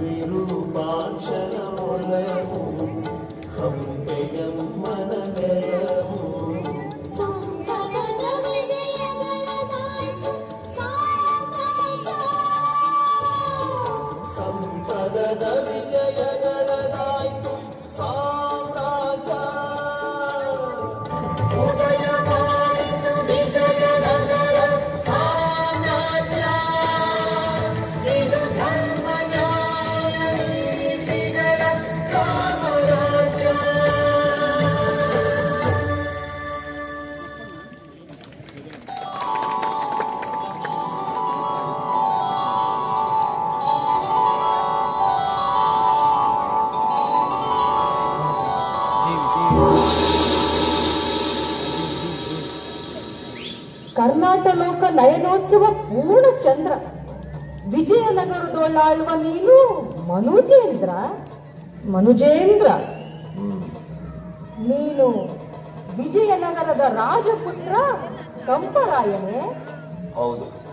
విరూపాక్షరములము హంపెగం మనగలము సంపద విజయగ ಕರ್ನಾಟಕ ನಯನೋತ್ಸವ ಪೂರ್ಣ ಚಂದ್ರ. ವಿಜಯನಗರದೊಳಾಳುವ ನೀನು ಮನುಜೇಂದ್ರ. ಮನುಜೇಂದ್ರ. ನೀನು ವಿಜಯನಗರದ ರಾಜಪುತ್ರ ಕಂಪರಾಯನೇ. ಹೌದು.